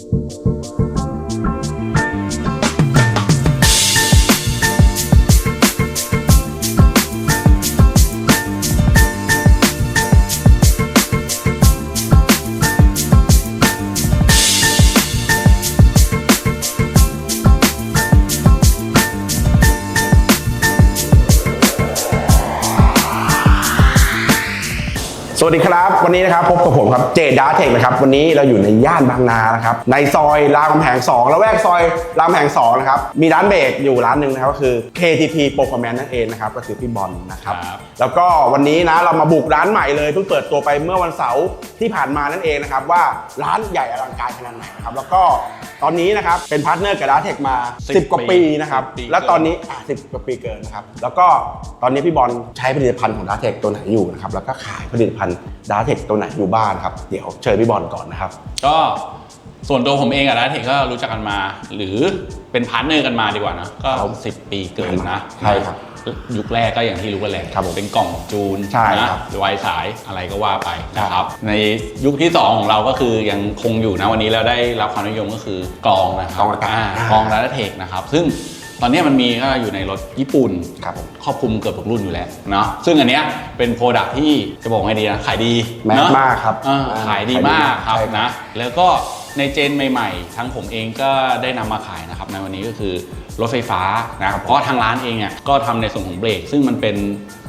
Thank you. สวัสดีครับ วันนี้นะครับพบกับผมครับเจดาเทคนะครับวันนี้เราอยู่ในย่านบางนานะครับในซอยรามคำแหง2แล้วแวกซอยรามคำแหง2นะครับมีร้านเบรกอยู่ร้านหนึ่งนะครับก็คือ KTP Performance นั่นเองนะครับก็คือพี่บอลนะครับครับแล้วก็วันนี้นะเรามาบุกร้านใหม่เลยเพิ่งเปิดตัวไปเมื่อวันเสาร์ที่ผ่านมานั่นเองนะครับว่าร้านใหญ่อลังการขนาดไหนนะครับแล้วก็ตอนนี้นะครับเป็นพาร์ทเนอร์กับดาเทคมา 10 10กว่าปีนะครับ10ปีและตอนนี้อะ10กว่าปีเกินนะครับแล้วก็ตอนนี้พี่บอลใช้ผลิตภัณฑ์ของดาเทคตัวไหนอยู่นะครับแล้วก็ขายผลิตภัณฑ์ดาเทคตัวไหนอยู่บ้างครับ เดี๋ยวเชิญพี่บอลก่อนนะครับ ก็ส่วนตัวผมเองกับดัตเทคก็รู้จักกันมา หรือเป็นพาร์ทเนอร์กันมาดีกว่านะก็ครับสิบปีเกินนะใช่ครับยุคแรกก็อย่างที่รู้กันแหละครับผมเป็นกล่องจูนใช่นะครับไวสายอะไรก็ว่าไปนะคครัรับบในยุคที่ 2 ของเราก็คือยังคงอยู่นะวันนี้แล้วได้รับความนิยมก็คือกลองนะครับกลองอากาศ กลองดัตเทคนะครับซึ่ง ตอนนี้มันมีก็อยู่ในรถญี่ปุ่นครับผมครอบคลุมเกือบทุกรุ่นอยู่แล้วเนาะซึ่งอันเนี้ยเป็นโปรดักที่จะบอกไงดีนะขายดีแมสเนอะมากครับอ่าอ่าขายดีขายดีมากครับใช่ครับนะแล้วก็ ในเจนใหม่ ๆ ทั้งผมเองก็ได้นำมาขายนะครับในวันนี้ก็คือรถไฟฟ้านะครับเพราะทางร้านเองเนี่ยก็ทำในส่วนของเบรก ซึ่งมันเป็น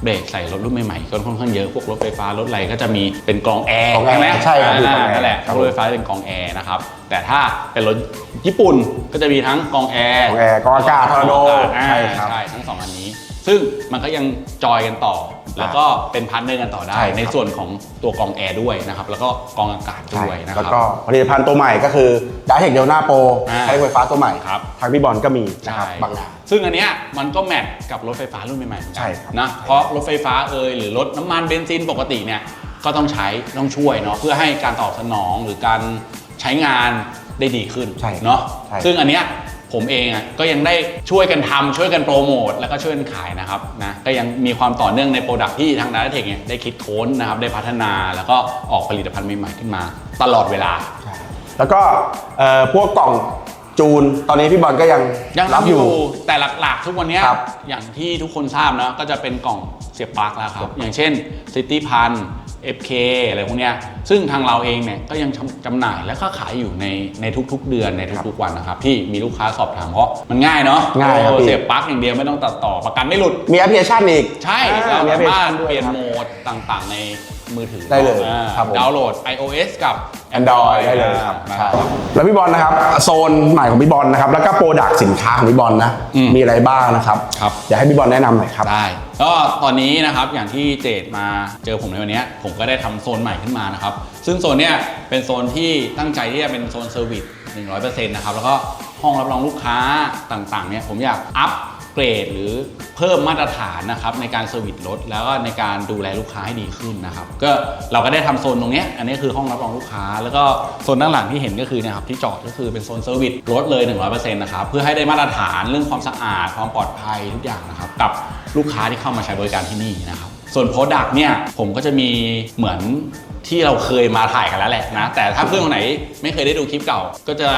เบรกใส่รถรุ่นใหม่ๆก็ค่อนข้างเยอะพวกรถไฟฟ้ารถอะไรก็จะมีเป็นกรองแอร์กรองแอร์ใช่ไหมใช่ครับมีกรองแอร์นั่นแหละครับรถไฟฟ้าเป็นกรองแอร์นะครับแต่ถ้าเป็นรถญี่ปุ่นก็จะมีทั้งกรองแอร์กรองแอร์กรองอากาศทอร์นาโดอ่าใช่ครับใช่ทั้งสองอันนี้ ซึ่งมันก็ยังจอยกันต่อ แล้วก็เป็นพาร์ทเนอร์กันต่อได้ ใช่ครับ ในส่วนของตัวกรองแอร์ด้วยนะครับแล้วก็กรองอากาศด้วยนะคแล้วรับก็ผลิตภัณฑ์ตัวใหม่ก็คือดาเทคเดลนาโปรอ่าใช้ไฟฟ้าตัวใหม่ ครับ ทางพี่บอลก็มีนะครับใช่บางนา ซึ่งอันเนี้ยมันก็แมทกับรถไฟฟ้ารุ่นใหม่ๆเหมือนกัใช่ครับ นะเพราะรถไฟฟ้าเอยหรือรถน้ำมันเบนซินปกติเนี่ยก็ต้องใช้ต้องช่วยเนาะเพื่อให้การตอบสนองหรือการใช้งานได้ดีขึ้นใช่เนาะใช่ซึ่งอันเนี้ย ผมเองอะก็ยังได้ช่วยกันทำช่วยกันโปรโมทแล้วก็ช่วยกันขายนะครับนะก็ยังมีความต่อเนื่องในโปรดักที่ทางดาร์เทคเนี่ยได้คิดค้นนะครับได้พัฒนาแล้วก็ออกผลิตภัณฑ์ใหม่ๆขึ้นมา ตลอดเวลาใช่แล้วก็เอ่อพวกกล่องจูน ตอนนี้พี่บอลก็ยังยังรับอยู่ แต่หลักๆ ทุกวันเนี้ยครับอย่างที่ทุกคนทราบนะก็จะเป็นกล่องเสียบปลั๊กแล้วครับ อย่างเช่น City พัน FK อะไรพวกเนี้ยซึ่งทางเราเองเนี่ยก็ยังจำจำหน่ายและก็ขายอยู่ในในทุก ๆ เดือนในทุกๆวันนะครับที่มีลูกค้าสอบถามเพราะมันง่ายเนาะง่ายครับโอ้พี่เสียบปลั๊กอย่างเดียวไม่ต้องตัดต่อประกันไม่หลุด มีแอปพลิเคชันอีก ใช่อ่เรามีแอปสาพลิเคมารชัถนด้วยเปลี่ยนครับโหมดต่างๆ ในมือถือได้เลยอ่าครับผมดาวน์โหลด iOS กับ Android ได้เลยครับนะใช่แล้วพี่บอลนะครับโซนใหม่ของพี่บอลนะครับแล้วก็โปรดักสินค้าของพี่บอลนะอืมมีอะไรบ้างนะครับครับเดี๋ยวให้พี่บอลแนะนำหน่อยครับได้ก็ตอนนี้นะครับอย่างที่เจดมาเจอผมในวันเนี้ยผมก็ได้ทำโซนใหม่ขึ้นมานะครับซึ่งโซนเนี้ยเป็นโซนที่ตั้งใจที่จะเป็นโซนเซอร์วิส100%นะครับแล้วก็ห้องรับรองลูกค้าต่างๆเนี่ยผมอยากอัปเกรดหรือเพิ่มมาตรฐานนะครับในการเซอร์วิสรถแล้วก็ในการดูแลลูกค้าให้ดีขึ้นนะครับก็เราก็ได้ทำโซนตรงนี้อันนี้คือห้องรับรองลูกค้า แล้วก็โซนด้านหลังที่เห็นก็คือนะครับที่จอดก็คือเป็นโซนเซอร์วิสรถเลย 100%นะครับเพื่อให้ได้มาตรฐานเรื่องความสะอาดความปลอดภัยทุกอย่างนะครับกับลูกค้าที่เข้ามาใช้บริการที่นี่นะครับส่วน Product เนี่ยผมก็จะมีเหมือน ที่เราเคยมาถ่ายกันแล้วแหละนะ แต่ถ้าเพื่อนคนไหนไม่เคยได้ดูคลิปเก่า ก็จะ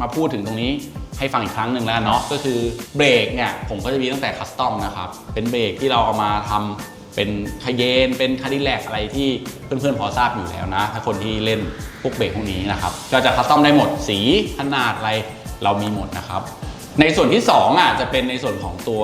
มาพูดถึงตรงนี้ให้ฟังอีกครั้งหนึ่งแล้วเนาะก็คือเบรกเนี่ยผมก็จะมีตั้งแต่คัสตอมนะครับ เป็นเบรกที่เราเอามาทำเป็นคาเยนเป็นคาดิแลกอะไรที่เพื่อนๆพอทราบอยู่แล้วนะ ถ้าคนที่เล่นพวกเบรกพวกนี้นะครับ ก็จะคัสตอมได้หมดสีขนาดอะไรเรามีหมดนะครับในส่วนที่2อะจะเป็นในส่วนของตัว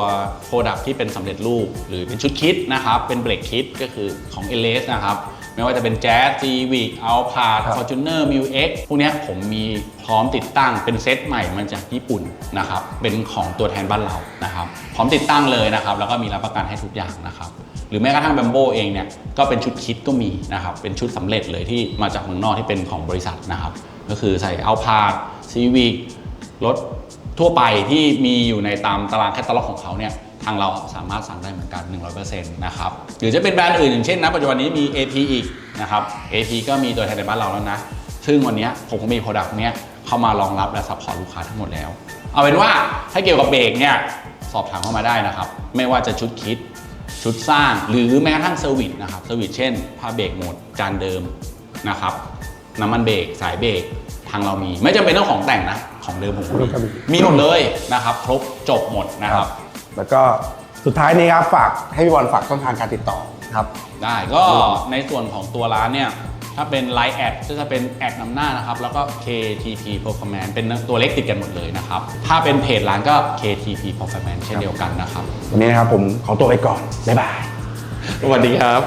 Product ที่เป็นสำเร็จรูป หรือเป็นชุดคิดนะครับ เป็นเบรกคิดก็คือของ l s นะครับ ไม่ว่าจะเป็น Jazz Civic Alphard ครับ Fortuner m u X พวกเนี้ยผมมีพร้อมติดตั้งเป็นเซตใหม่มาจากญี่ปุ่นนะครับเป็นของตัวแทนบ้านเรานะครับพร้อมติดตั้งเลยนะครับแล้วก็มีรับประกันให้ทุกอย่างนะครับหรือแม้กระทั่งแบมโบเองเนี่ยก็เป็นชุดคิดก็มีนะครับเป็นชุดสำเร็จเลยที่มาจากเมืองนอกที่เป็นของบริษัทนะครับก็คือใส่ Alphard Civic รถทั่วไปที่มีอยู่ในตามตารางแคตตาล็อกของเขาเนี่ย ทางเราสามารถสั่งได้เหมือนกัน 100%นะครับหรือจะเป็นแบรนด์อื่นอย่างเช่นนะปัจจุบันนี้มี AP อีกนะครับ AP ก็มีตัวแทนในบ้านเราแล้วนะ ซึ่งวันเนี้ยผมก็มี Product เนี้ยเข้ามารองรับและซัพพอร์ตลูกค้าทั้งหมดแล้ว เอาเป็นว่าถ้าเกี่ยวกับเบรกเนี่ยสอบถามเข้ามาได้นะครับ ไม่ว่าจะชุดคิดชุดสร้างหรือแม้กระทั่งเซอร์วิสนะครับเซอร์วิสเช่นผ้าเบรกโหมดจานเดิมนะครับน้ำมันเบรกสายเบรกทางเรามี ไม่จำเป็นต้องของแต่งนะของเดิมผมก็ก็มีมีหมดเลยนะครับ ครบจบหมดนะครับ แล้วก็สุดท้ายนี้ครับฝากให้พี่บอลฝากช่องทางการติดต่อครับได้ก็ในส่วนของตัวร้านเนี่ยถ้าเป็น Line แอดก็จะเป็นแอดนำหน้านะครับ แล้วก็ KTP Performance เป็นตัวเล็กติดกันหมดเลยนะครับ ถ้าเป็นเพจร้านก็ KTP Performance เช่นเดียวกันนะครับ วันนี้นะครับผมขอตัวไปก่อน บ๊ายบาย สวัสดีครับ